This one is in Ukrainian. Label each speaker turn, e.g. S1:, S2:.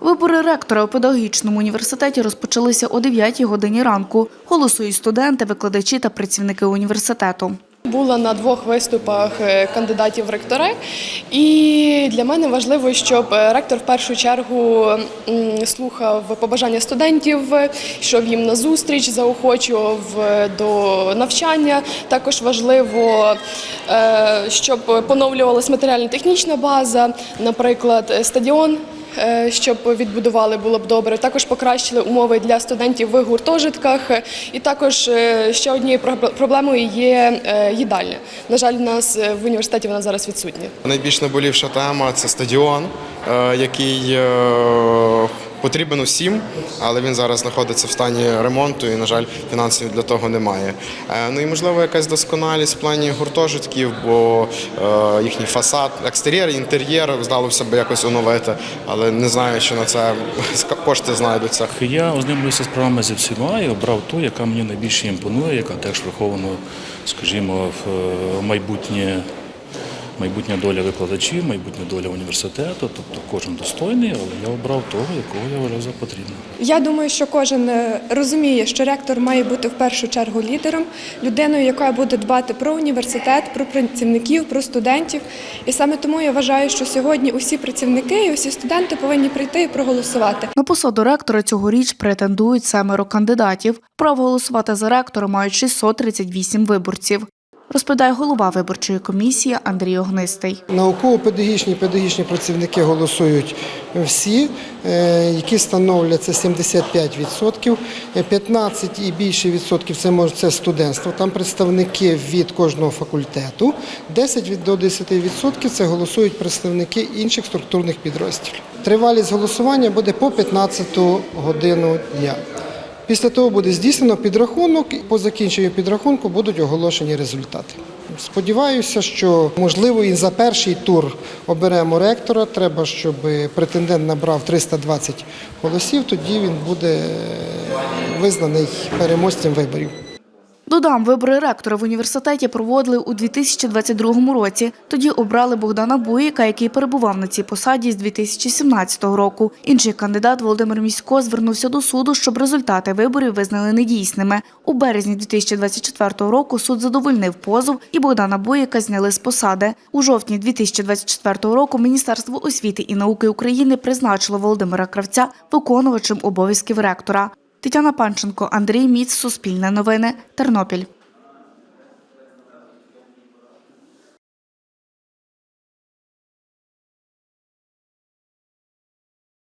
S1: Вибори ректора у педагогічному університеті розпочалися о 9 годині ранку. Голосують студенти, викладачі та працівники університету.
S2: Була на двох виступах е, кандидатів в ректори, і для мене важливо, щоб е, ректор в першу чергу слухав побажання студентів, йшов їм на зустріч, заохочував е, до навчання. Також важливо, щоб поновлювалася матеріально-технічна база, наприклад, стадіон. Е, Щоб відбудували, було б добре. Також покращили умови для студентів в гуртожитках. І також е, ще однією проб- проблемою є е, їдальня. На жаль, у нас е, в університеті вона зараз відсутня.
S3: Найбільш наболівша тема це стадіон, е, який е, потрібен усім, але він зараз знаходиться в стані ремонту і, на жаль, фінансів для того немає. Е, Ну і можливо якась досконалість в плані гуртожитків, бо е, їхній фасад, екстер'єр, інтер'єр здалося б якось оновити, але не знаю, чи на це кошти знайдуться.
S4: Я ознайомився з справами зі всіма і обрав ту, яка мені найбільше імпонує, яка теж врахована, скажімо, в е, майбутнє. Майбутня доля викладачів, майбутня доля університету, тобто кожен достойний, але я обрав того, якого я вважав за потрібне.
S5: Я думаю, що кожен е, розуміє, що ректор має бути в першу чергу лідером, людиною, яка буде дбати про університет, про працівників, про студентів. І саме тому я вважаю, що сьогодні усі працівники і усі студенти повинні прийти і проголосувати.
S1: На посаду ректора цьогоріч претендують семеро кандидатів. Право голосувати за ректора мають 638 виборців. Розповідає голова виборчої комісії Андрій Огнистий.
S6: Науково-педагогічні педагогічні працівники голосують всі, е, які становлять це 75%, е, 15 і більше відсотків це може це студентство. Там представники від кожного факультету, 10 від- до 10 відсотків це голосують представники інших структурних підрозділів. Тривалість голосування буде по 15 годину дня. Після того буде здійснено підрахунок, і по закінченню підрахунку будуть оголошені результати. Сподіваюся, що можливо і за перший тур оберемо ректора. Треба, щоб претендент набрав 320 голосів. Тоді він буде е, визнаний переможцем виборів.
S1: Додам, вибори ректора в університеті проводили у 2022 році. Тоді обрали Богдана Буїка, який перебував на цій посаді з 2017 року. Інший кандидат Володимир Місько звернувся до суду, щоб результати виборів визнали недійсними. У березні 2024 року суд задовольнив позов, і Богдана Буїка зняли з посади. У жовтні 2024 року Міністерство освіти і науки України призначило Володимира Кравця виконувачем обов'язків ректора. Тетяна Панченко, Андрій Міц, Суспільне новини, Тернопіль.